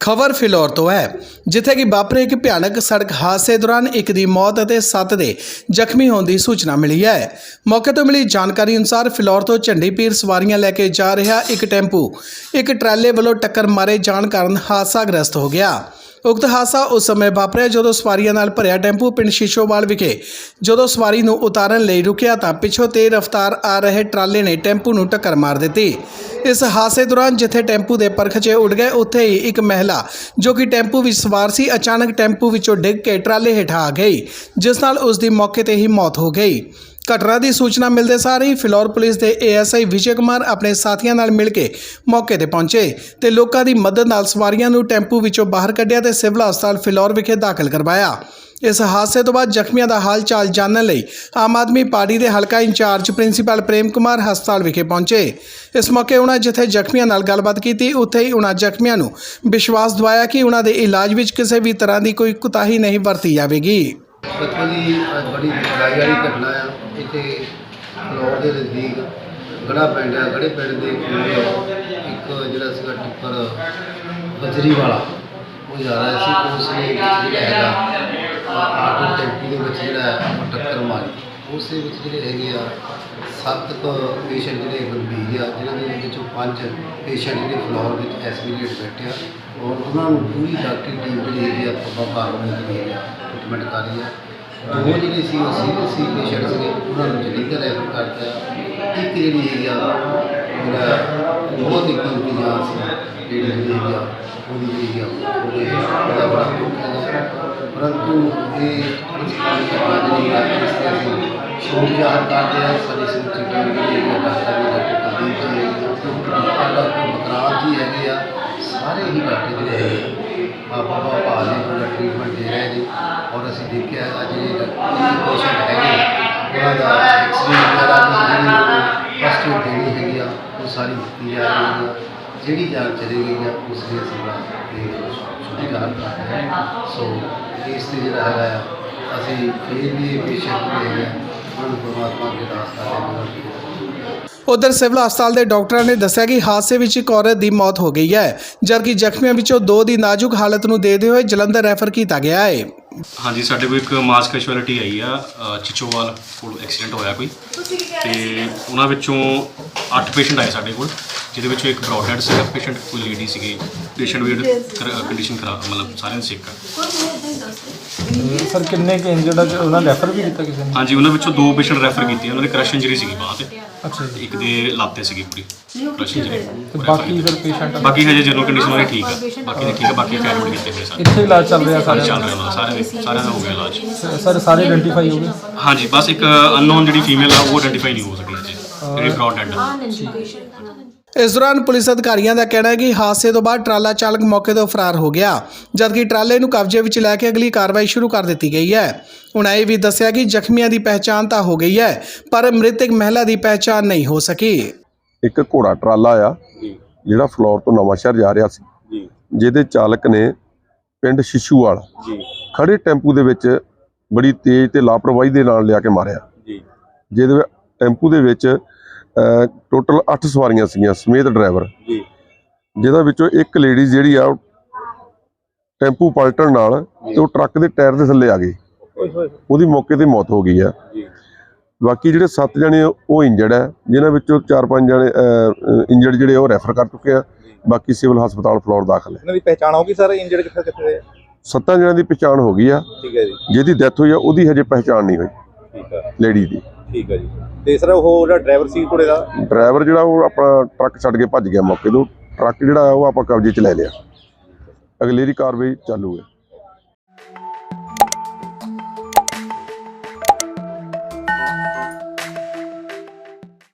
ਖਬਰ ਫਿਲੌਰ ਤੋਂ ਹੈ, ਜਿੱਥੇ ਕਿ ਵਾਪਰੇ ਇੱਕ ਭਿਆਨਕ ਸੜਕ ਹਾਦਸੇ ਦੌਰਾਨ ਇੱਕ ਦੀ ਮੌਤ ਅਤੇ 7 ਦੇ ਜ਼ਖਮੀ ਹੋਣ ਦੀ ਸੂਚਨਾ ਮਿਲੀ ਹੈ। ਮੌਕੇ ਤੋਂ ਮਿਲੀ ਜਾਣਕਾਰੀ ਅਨੁਸਾਰ ਫਿਲੌਰ ਤੋਂ ਝੰਡੀ ਪੀਰ ਸਵਾਰੀਆਂ ਲੈ ਕੇ ਜਾ ਰਿਹਾ ਇੱਕ ਟੈਂਪੂ। ਇੱਕ ਟਰਾਲੇ ਵੱਲੋਂ ਟੱਕਰ ਮਾਰੇ ਜਾਣ ਕਾਰਨ ਹਾਦਸਾ ਗ੍ਰਸਤ ਹੋ ਗਿਆ। ਉਕਤ ਹਾਦਸਾ ਉਸ ਸਮੇਂ ਵਾਪਰਿਆ ਜਦੋਂ ਸਵਾਰੀਆਂ ਨਾਲ ਭਰਿਆ ਟੈਂਪੂ ਪਿੰਡ ਸ਼ੀਸ਼ੋਵਾਲ ਵਿਖੇ। ਜਦੋਂ ਸਵਾਰੀ ਨੂੰ ਉਤਾਰਨ ਲਈ ਰੁਕਿਆ ਤਾਂ ਪਿੱਛੋਂ ਤੇਜ਼ ਰਫ਼ਤਾਰ ਆ ਰਹੇ ਟਰਾਲੇ ਨੇ ਟੈਂਪੂ ਨੂੰ ਟੱਕਰ ਮਾਰ ਦਿੱਤੀ। ਇਸ ਹਾਦਸੇ ਦੌਰਾਨ ਜਿੱਥੇ ਟੈਂਪੂ ਦੇ ਪਰਖਚੇ ਉੱਡ ਗਏ, ਉੱਥੇ ਹੀ ਇੱਕ ਮਹਿਲਾ ਜੋ ਕਿ ਟੈਂਪੂ ਵਿੱਚ ਸਵਾਰ ਸੀ, ਅਚਾਨਕ ਟੈਂਪੂ ਵਿੱਚੋਂ ਡਿੱਗ ਕੇ ਟਰਾਲੇ ਹੇਠਾਂ ਆ ਗਈ, ਜਿਸ ਨਾਲ ਉਸ ਦੀ ਮੌਕੇ ਤੇ ਹੀ ਮੌਤ ਹੋ ਗਈ। ਘਟਨਾ ਦੀ ਸੂਚਨਾ ਮਿਲਦੇ ਸਾਰ ਹੀ ਫਿਲੌਰ ਪੁਲਿਸ ਦੇ ਏਐਸਆਈ ਵਿਜੇ ਕੁਮਾਰ ਆਪਣੇ ਸਾਥੀਆਂ ਨਾਲ ਮਿਲ ਕੇ ਮੌਕੇ ਤੇ ਪਹੁੰਚੇ ਤੇ ਲੋਕਾਂ ਦੀ ਮਦਦ ਨਾਲ ਸਵਾਰੀਆਂ ਨੂੰ ਟੈਂਪੂ ਵਿੱਚੋਂ ਬਾਹਰ ਕੱਢਿਆ ਤੇ ਸਿਵਲ ਹਸਪਤਾਲ ਫਿਲੌਰ ਵਿਖੇ ਦਾਖਲ ਕਰਵਾਇਆ। ਇਸ ਹਾਦਸੇ ਤੋਂ ਬਾਅਦ ਜ਼ਖਮੀਆਂ ਦਾ ਹਾਲ ਚਾਲ ਜਾਣਨ ਲਈ ਆਮ ਆਦਮੀ ਪਾਰਟੀ ਦੇ ਹਲਕਾ ਇੰਚਾਰਜ ਪ੍ਰਿੰਸੀਪਲ ਪ੍ਰੇਮ ਕੁਮਾਰ ਹਸਪਤਾਲ ਵਿਖੇ ਪਹੁੰਚੇ। ਇਸ ਮੌਕੇ ਉਹਨਾਂ ਜਿੱਥੇ ਜ਼ਖਮੀਆਂ ਨਾਲ ਗੱਲਬਾਤ ਕੀਤੀ, ਉੱਥੇ ਹੀ ਉਹਨਾਂ ਜ਼ਖਮੀਆਂ ਨੂੰ ਵਿਸ਼ਵਾਸ ਦਿਵਾਇਆ ਕਿ ਉਹਨਾਂ ਦੇ ਇਲਾਜ ਵਿੱਚ ਕਿਸੇ ਵੀ ਤਰ੍ਹਾਂ ਦੀ ਕੋਈ ਕੁਤਾਹੀ ਨਹੀਂ ਵਰਤੀ ਜਾਵੇਗੀ। ਦੇਖੋ ਜੀ ਅੱਜ ਬੜੀ ਦੁਖਦਾਈ ਵਾਲੀ ਘਟਨਾ ਆ। ਇੱਥੇ ਫਲੋਰ ਦੇ ਨਜ਼ਦੀਕ ਗੜਾ ਪਿੰਡ ਆ। ਗੜੇ ਪਿੰਡ ਦੇ ਕੋਲ ਇੱਕ ਜਿਹੜਾ ਸੀਗਾ ਟਿੱਪਰ ਬਜਰੀ ਵਾਲਾ ਉਹ ਜਾ ਰਿਹਾ ਸੀ। ਉਸ ਨੇ ਜਿਹੜਾ ਹੈਗਾ ਆਟੋ ਟੈਂਕੀ ਦੇ ਵਿੱਚ ਜਿਹੜਾ ਟੱਕਰ ਮਾਰੀ। ਉਸ ਦੇ ਵਿੱਚ ਜਿਹੜੇ ਹੈਗੇ ਆ, ਸੱਤ ਪੇਸ਼ੈਂਟ ਜਿਹੜੇ ਗੰਭੀਰ ਆ, ਜਿਨ੍ਹਾਂ ਦੇ ਵਿੱਚੋਂ ਪੰਜ ਪੇਸ਼ੈਂਟ ਜਿਹੜੇ ਫਲੋਰ ਵਿੱਚ ਐਸਪੀਰੇਟ ਬੈਠੇ ਆ ਔਰ ਉਹਨਾਂ ਨੂੰ ਪੂਰੀ ਡਾਕਟਰੀ ਟੀਮ ਜਿਹੜੀ ਹੈਗੀ ਆ ਪੱਪਾ ਕਾਰਵਾਈ ਜਿਹੜੀ ਆ ਟ੍ਰੀਟਮੈਂਟ ਕਰ ਰਹੀ ਆ। ਦੋ ਜਿਹੜੇ ਸੀ ਉਹ ਸੀਰੀਅਸ ਸੀ ਪੇਸ਼ੈਂਟ ਸੀਗੇ, ਉਹਨਾਂ ਨੂੰ ਜਲੰਧਰ ਰੈਫਰ ਕਰਤਾ। ਇੱਕ ਜਿਹੜੀ ਹੈਗੀ ਆ ਜਿਹੜਾ ਬਹੁਤ ਹੀ ਕੀਮਤੀ ਜਾਨ ਸੀ, ਜਿਹੜੀ ਜਿਹੜੀ ਆ, ਉਹਦੀ ਜਿਹੜੀ ਆ, ਉਹਦਾ ਬੜਾ ਦੁੱਖ ਹੈ। ਪਰੰਤੂ ਇਹ ਪ੍ਰਿੰਸੀਪਲ ਜਿਹੜੀ ਆ ਇਸ ਤੇ ਅਸੀਂ ਸ਼ੋਕ ਜ਼ਾਹਰ ਕਰਦੇ ਆ ਸਾਡੀ ਸਮੁੱਚੀ ਟੀਮ ਜਿਹੜੀ ਡਾਕਟਰ ਵੀ ਡਾਕਟਰ ਕੁਲਦੀਪ ਜੀ ਡਾਕਟਰ ਬਕਰਾਮ ਜੀ ਹੈਗੇ ਆ, ਸਾਰੇ ਹੀ ਡਾਕਟਰ ਜਿਹੜੇ ਹੈਗੇ ਆ ਬਾਬਾ ਭਾਲ ਨੇ ਪੂਰਾ ਟ੍ਰੀਟਮੈਂਟ ਦੇ ਰਹੇ ਜੀ ਔਰ ਅਸੀਂ ਦੇਖਿਆ, ਅੱਜ ਜਿਹੜੇ ਪੇਸ਼ੈਂਟ ਹੈਗੇ ਉਹਨਾਂ ਦਾ ਐਕਸੀਡੈਂਟ ਵਗੈਰਾ ਦੀ ਜਿਹੜੀ ਫਸਟ ਏਡ ਦੇਣੀ ਹੈਗੀ ਆ ਉਹ ਸਾਰੀ ਦਿੱਤੀ ਜਾ ਰਹੀ ਹੈ ਜਿਹੜੀ ਜਾਨ ਚਲੀ ਗਈ ਆ ਉਸ ਦੇ ਸੇਵਾ ਤੇ ਛੁੱਟੀ ਕਰ ਰਹੇ ਹਾਂ ਸੋ ਇਸ ਤੇ ਜਿਹੜਾ ਹੈਗਾ ਆ ਅਸੀਂ ਫਿਰ ਵੀ ਇਹ ਪੇਸ਼ੈਂਟ ਜਿਹੜੇ ਹੈਗੇ ਆ, ਉਹਨਾਂ ਨੂੰ ਪਰਮਾਤਮਾ ਦੇ ਰਾਸਤਾ ਦੇ ਨਾਲ ਉਧਰ ਸਿਵਲ ਹਸਪਤਾਲ ਦੇ ਡਾਕਟਰਾਂ ਨੇ ਦੱਸਿਆ ਕਿ ਹਾਦਸੇ ਵਿੱਚ ਇੱਕ ਔਰਤ ਦੀ ਮੌਤ ਹੋ ਗਈ ਹੈ ਜਦਕਿ ਜ਼ਖਮੀਆਂ ਵਿੱਚੋਂ ਦੋ ਦੀ ਨਾਜ਼ੁਕ ਹਾਲਤ ਨੂੰ ਦੇਖਦੇ ਹੋਏ ਜਲੰਧਰ ਰੈਫਰ ਕੀਤਾ ਗਿਆ ਹੈ। ਹਾਂਜੀ ਸਾਡੇ ਕੋਲ ਇੱਕ ਮਾਸ ਕੈਜੁਅਲਿਟੀ ਆਈ ਆ ਅ, ਚਿਚੋਵਾਲ ਕੋਲ ਐਕਸੀਡੈਂਟ ਹੋਇਆ ਕੋਈ। ਤੇ ਉਹਨਾਂ ਵਿੱਚੋਂ 8 ਪੇਸ਼ੈਂਟ ਆਏ ਸਾਡੇ ਕੋਲ ਜਿਹਦੇ ਵਿੱਚੋਂ ਇੱਕ ਬ੍ਰੌਡ ਹੈਡ ਸੀਗਾ ਪੇਸ਼ੈਂਟ ਕੋਈ ਲੇਡੀ ਸੀਗੀ ਪੇਸ਼ੈਂਟ ਵੀ ਕੰਡੀਸ਼ਨ ਖਰਾਬ ਮਤਲਬ ਸਾਰਿਆਂ ਦੀ ਸਿੱਕ ਆ। ਸਰ ਕਿੰਨੇ ਕਿ ਇੰਜਰਡ ਉਹਨਾਂ ਰੈਫਰ ਵੀ ਕੀਤਾ ਕਿਸੇ ਨੇ? ਹਾਂਜੀ ਉਹਨਾਂ ਵਿੱਚੋਂ ਦੋ ਪੇਸ਼ੈਂਟ ਰੈਫਰ ਕੀਤੇ ਉਹਨਾਂ ਦੀ ਕ੍ਰਸ਼ ਇੰਜਰੀ ਸੀਗੀ ਬਾਂਹ ਤੇ। ਅੱਛਾ ਜੀ। ਇੱਕ ਦੇ ਲੱਤ ਸੀਗੀ ਪੂਰੀ ਤੇ ਬਾਕੀ ਫਿਰ ਪੇਸ਼ੈਂਟ ਬਾਕੀ ਹਜੇ ਜਨਰਲ ਕੰਡੀਸ਼ਨ ਉਹਦੀ ਠੀਕ ਆ। ਬਾਕੀ ਦੇ ਠੀਕ ਆ ਬਾਕੀ ਐਡਮਿਟ ਕੀਤੇ ਹੋਏ ਸਾਰੇ। ਇੱਥੇ ਇਲਾਜ ਚੱਲ ਰਿਹਾ ਸਾਰਿਆਂ ਚੱਲ ਰਿਹਾ ਉਹਨਾਂ ਦਾ ਸਾਰਿਆਂ ਦੇ ਹੋ ਗਿਆ ਇਲਾਜ। ਸਰ ਸਾਰੇ ਆਇਡੈਂਟੀਫਾਈ ਹੋ ਗਏ। ਹਾਂਜੀ ਬਸ ਇੱਕ ਅਨਨੋਨ ਜਿਹੜੀ ਫੀਮੇਲ ਆ ਉਹ ਆਇਡੈਂਟੀਫਾਈ ਨਹੀਂ ਹੋ ਸਕੀ ਅਜੇ ਇਸ ਦੌਰਾਨ ਪੁਲਿਸ ਅਧਿਕਾਰੀਆਂ ਦਾ ਕਹਿਣਾ ਹੈ ਕਿ ਹਾਦਸੇ ਤੋਂ ਬਾਅਦ ਟਰਾਲਾ ਚਾਲਕ ਮੌਕੇ ਤੋਂ ਫਰਾਰ ਹੋ ਗਿਆ ਜਦਕਿ ਟਰਾਲੇ ਨੂੰ ਕਬਜ਼ੇ ਵਿੱਚ ਲੈ ਕੇ ਅਗਲੀ ਕਾਰਵਾਈ ਸ਼ੁਰੂ ਕਰ ਦਿੱਤੀ ਗਈ ਹੈ। ਉਨ੍ਹਾਂ ਇਹ ਵੀ ਦੱਸਿਆ ਕਿ ਜ਼ਖਮੀਆਂ ਦੀ ਪਹਿਚਾਣ ਤਾਂ ਹੋ ਗਈ ਹੈ ਪਰ ਮ੍ਰਿਤਕ ਮਹਿਲਾ ਦੀ ਪਹਿਚਾਣ ਨਹੀਂ ਹੋ ਸਕੀ। ਇੱਕ ਘੋੜਾ ਟਰਾਲਾ ਆ ਜਿਹੜਾ ਫਲੋਰ ਤੋਂ ਨਵਾਂਸ਼ਹਿਰ ਜਾ ਰਿਹਾ ਸੀ। ਜਿਹਦੇ ਚਾਲਕ ਨੇ ਪਿੰਡ ਸ਼ਿਸ਼ੂਵਾਲ ਖੜੇ ਟੈਂਪੂ ਦੇ ਵਿੱਚ ਬੜੀ ਤੇਜ਼ ਤੇ ਲਾਪਰਵਾਹੀ ਦੇ ਨਾਲ ਲਿਆ ਕੇ ਮਾਰਿਆ। ਜਿਹਦੇ ਵਿੱਚ ਟੈਂਪੂ ਦੇ ਵਿੱਚ ਟੋਟਲ 8 ਸਵਾਰੀਆਂ ਸੀਗੀਆਂ ਸਮੇਤ ਡਰਾਈਵਰ ਜਿਹਦਾ ਵਿੱਚੋਂ ਇੱਕ ਲੇਡੀ ਜਿਹੜੀ ਆ ਟੈਂਪੂ ਪਲਟਣ ਨਾਲ ਤੇ ਉਹ ਟਰੱਕ ਦੇ ਟਾਇਰ ਦੇ ਥੱਲੇ ਆ ਗਈ ਉਹਦੀ ਮੌਕੇ ਤੇ ਮੌਤ ਹੋ ਗਈ ਆ। ਬਾਕੀ ਜਿਹੜੇ 7 ਜਣੇ ਆ, ਉਹ ਇੰਜਰਡ ਹੈ ਜਿਨ੍ਹਾਂ ਵਿੱਚੋਂ 4-5 ਜਣੇ ਇੰਜਰਡ ਜਿਹੜੇ ਆ, ਉਹ ਰੈਫਰ ਕਰ ਚੁੱਕੇ ਆ। ਬਾਕੀ ਸਿਵਲ ਹਸਪਤਾਲ ਫਲੋਰ ਦਾਖਲ ਹੈ ਇਹਨਾਂ ਦੀ ਪਹਿਚਾਣ ਹੋ ਗਈ ਸਰ ਇੰਜਰਡ ਕਿੱਥੇ ਕਿੱਥੇ ਦੇ ਆ? ਸੱਤਾਂ ਜਣਿਆਂ ਦੀ ਪਛਾਣ ਹੋ ਗਈ ਆ। ਠੀਕ ਹੈ ਜੀ। ਜਿਹਦੀ ਡੈਥ ਹੋਈ ਆ ਉਹਦੀ ਹਜੇ ਪਹਿਚਾਣ ਨਹੀਂ ਹੋਈ। ਠੀਕ ਹੈ ਲੇਡੀ ਦੀ। ਠੀਕ ਹੈ ਜੀ। ਤੇ ਸਰ ਉਹ ਜਿਹੜਾ ਡਰਾਈਵਰ ਸੀ ਘੋੜੇ ਦਾ? ਡਰਾਈਵਰ ਜਿਹੜਾ ਉਹ ਆਪਣਾ ਟਰੱਕ ਛੱਡ ਕੇ ਭੱਜ ਗਿਆ ਮੌਕੇ ਤੋਂ। ਟਰੱਕ ਜਿਹੜਾ ਉਹ ਆਪਾਂ ਕਬਜ਼ੇ 'ਚ ਲੈ ਲਿਆ। ਅਗਲੇਰੀ ਕਾਰਵਾਈ ਚਾਲੂ ਹੈ।